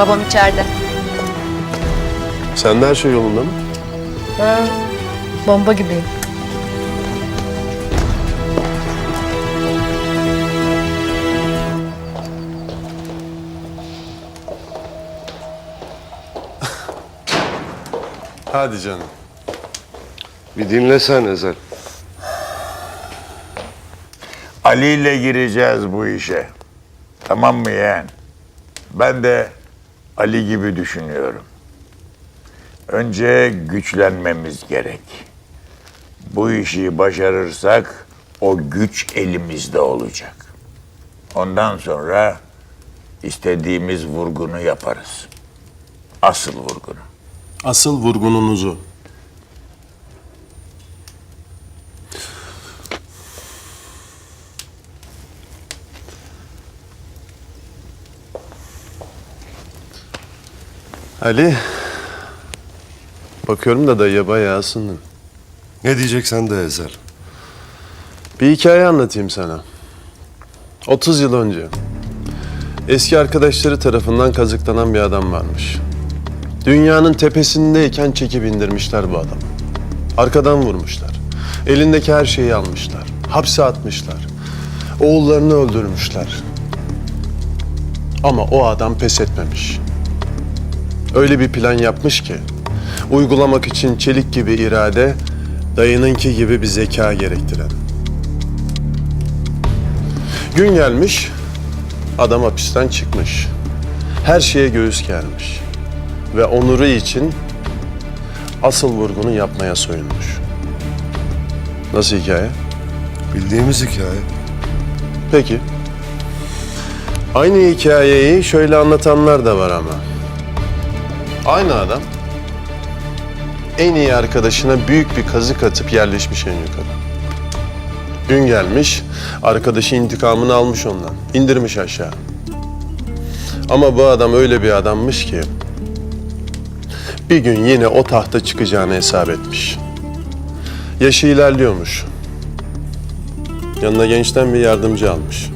Babam içeride. Sende her şey yolunda mı? Bomba gibiyim. Hadi canım. Bir dinlesen Ezel. Ali ile gireceğiz bu işe. Tamam mı yeğen? Ben de Ali gibi düşünüyorum. Önce güçlenmemiz gerek. Bu işi başarırsak o güç elimizde olacak. Ondan sonra istediğimiz vurgunu yaparız. Asıl vurgunu. Asıl vurgununuzu. Ali. Bakıyorum da dayıya bayağı ısındın. Ne diyeceksen de Ezel. Bir hikaye anlatayım sana. 30 yıl önce eski arkadaşları tarafından kazıklanan bir adam varmış. Dünyanın tepesindeyken çekip indirmişler bu adamı. Arkadan vurmuşlar. Elindeki her şeyi almışlar. Hapse atmışlar. Oğullarını öldürmüşler. Ama o adam pes etmemiş. Öyle bir plan yapmış ki uygulamak için çelik gibi irade, dayınınki gibi bir zeka gerektiren. Gün gelmiş, adam hapisten çıkmış. Her şeye göğüs germiş. Ve onuru için asıl vurgunu yapmaya soyunmuş. Nasıl hikaye? Bildiğimiz hikaye. Peki. Aynı hikayeyi şöyle anlatanlar da var ama. Aynı adam en iyi arkadaşına büyük bir kazık atıp yerleşmiş en yukarı. Gün gelmiş, arkadaşı intikamını almış ondan. indirmiş aşağı. Ama bu adam öyle bir adammış ki bir gün yine o tahta çıkacağını hesap etmiş. Yaşı ilerliyormuş. Yanına gençten bir yardımcı almış.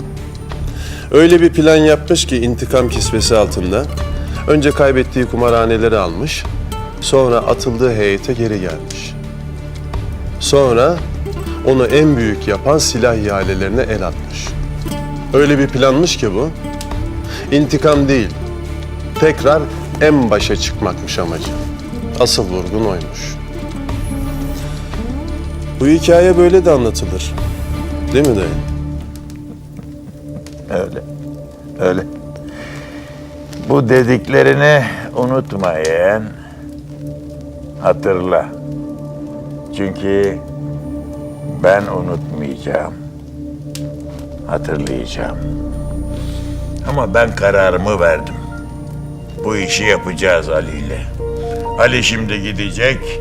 Öyle bir plan yapmış ki intikam kisvesi altında. Önce kaybettiği kumarhaneleri almış. Sonra atıldığı heyete geri gelmiş. Sonra onu en büyük yapan silah ihalelerine el atmış. Öyle bir planmış ki bu. İntikam değil. Tekrar en başa çıkmakmış amacı. Asıl vurgun oymuş. Bu hikaye böyle de anlatılır. Değil mi dayı? Öyle. Öyle. Bu dediklerini unutma yeğen. Hatırla. Çünkü ben unutmayacağım. Hatırlayacağım. Ama ben kararımı verdim. Bu işi yapacağız Ali ile. Ali şimdi gidecek.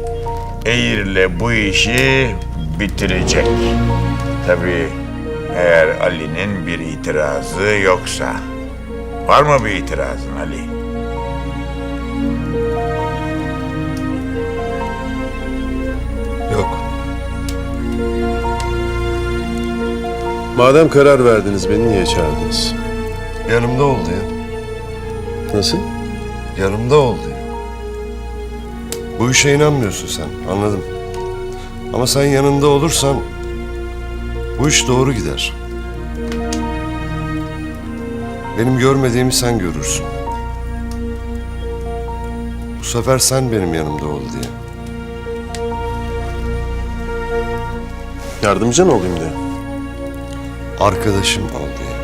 Eğir'le bu işi bitirecek. Tabii eğer Ali'nin bir itirazı yoksa. Var mı bir itirazın Ali? Yok. Madem karar verdiniz beni niye çağırdınız? Yanımda ol diye. Nasıl? Yanımda ol diye. Bu işe inanmıyorsun sen. Anladım. Ama sen yanında olursan bu iş doğru gider. Benim görmediğimi sen görürsün. Bu sefer sen benim yanımda ol diye. Yardımcın olayım diye. Arkadaşım ol diye.